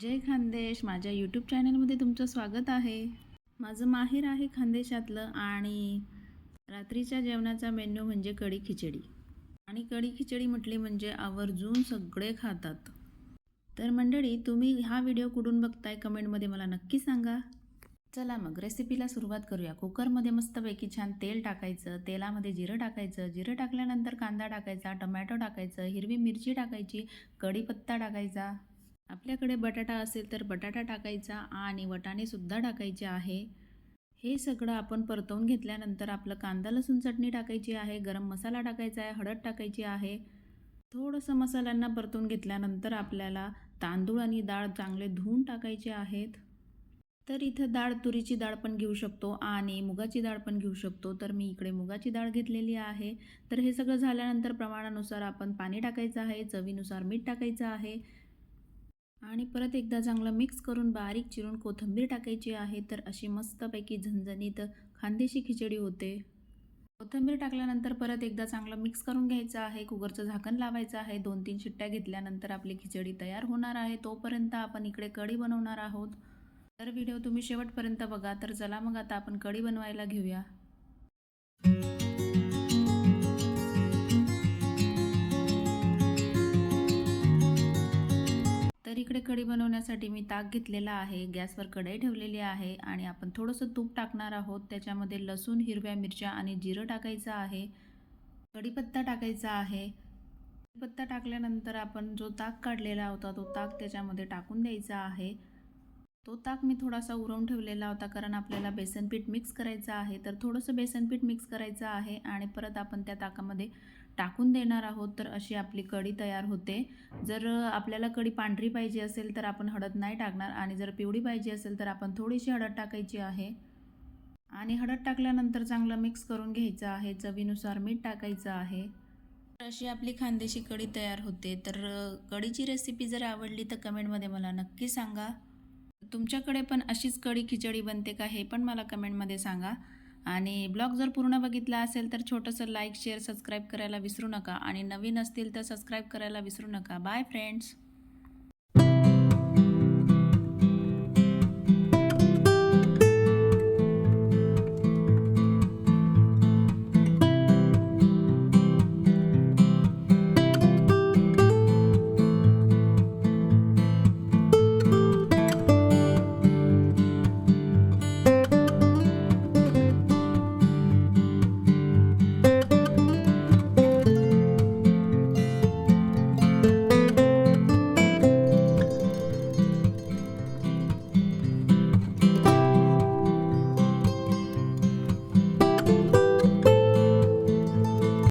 जय खानदेश. माझ्या यूट्यूब चॅनलमध्ये तुमचं स्वागत आहे. माझं माहेर आहे खानदेशातलं आणि रात्रीच्या जेवणाचा मेन्यू म्हणजे कढी खिचडी. आणि कढी खिचडी म्हटली म्हणजे आवर्जून सगळे खातात. तर मंडळी तुम्ही हा व्हिडिओ कुठून बघताय कमेंटमध्ये मला नक्की सांगा. चला मग रेसिपीला सुरुवात करूया. कुकरमध्ये मस्तपैकी छान तेल टाकायचं. तेलामध्ये जिरं टाकायचं. जिरं टाकल्यानंतर कांदा टाकायचा टमॅटो टाकायचं हिरवी मिरची टाकायची कढीपत्ता टाकायचा. आपल्याकडे बटाटा असेल तर बटाटा टाकायचा आणि वटाणेसुद्धा टाकायचे आहे. हे सगळं आपण परतवून घेतल्यानंतर आपलं कांदा लसूण चटणी टाकायची आहे गरम मसाला टाकायचा आहे हळद टाकायची आहे. थोडंसं मसाल्यांना परतवून घेतल्यानंतर आपल्याला तांदूळ आणि डाळ चांगले धुवून टाकायचे आहेत. तर इथं डाळ तुरीची डाळ पण घेऊ शकतो आणि मुगाची डाळ पण घेऊ शकतो. तर मी इकडे मुगाची डाळ घेतलेली आहे. तर हे सगळं झाल्यानंतर प्रमाणानुसार आपण पाणी टाकायचं आहे चवीनुसार मीठ टाकायचं आहे. आणि परत एकदा चांगलं मिक्स करून बारीक चिरून कोथिंबीर टाकायची आहे तर अशी मस्तपैकी झणझणीत खांदेशी खिचडी होते. कोथिंबीर टाकल्यानंतर परत एकदा चांगलं मिक्स करून घ्यायचं आहे. कुकरचं झाकण लावायचं आहे. दोन तीन शिट्ट्या घेतल्यानंतर आपली खिचडी तयार होणार आहे. तोपर्यंत आपण इकडे कढी बनवणार आहोत. तर व्हिडिओ तुम्ही शेवटपर्यंत बघा. तर चला मग आता आपण कढी बनवायला घेऊया. तर इकडे कढी बनवण्यासाठी मी ताक घेतलेला आहे गॅसवर कढई ठेवलेली आहे आणि आपण थोडंसं तूप टाकणार आहोत. त्याच्यामध्ये लसूण हिरव्या मिरच्या आणि जिरं टाकायचं आहे. कढीपत्ता टाकायचा आहे. कढीपत्ता टाकल्यानंतर आपण जो ताक काढलेला होता तो ताक त्याच्यामध्ये टाकून द्यायचा आहे. तो ताक मी थोडासा उरवून ठेवलेला होता कारण आपल्याला बेसनपीठ मिक्स करायचं आहे. तर थोडंसं बेसनपीठ मिक्स करायचं आहे आणि परत आपण त्या ताकामध्ये टाकून देणार आहोत. तर अशी आपली कढी तयार होते. जर आपल्याला कढी पांढरी पाहिजे असेल तर आपण हळद नाही टाकणार आणि जर पिवळी पाहिजे असेल तर आपण थोडीशी हळद टाकायची आहे. आणि हळद टाकल्यानंतर चांगलं मिक्स करून घ्यायचं आहे. चवीनुसार मीठ टाकायचं आहे. तर अशी आपली खानदेशी कढी तयार होते. तर कढीची रेसिपी जर आवडली तर कमेंटमध्ये मला नक्की सांगा. तुमच्याकडे पण अशीच कडी खिचडी बनते का हे पण मला कमेंटमध्ये सांगा. आणि ब्लॉग जर पूर्ण बघितला असेल तर छोटंसं लाईक शेअर सबस्क्राईब करायला विसरू नका. आणि नवीन असतील तर सबस्क्राईब करायला विसरू नका. Bye friends.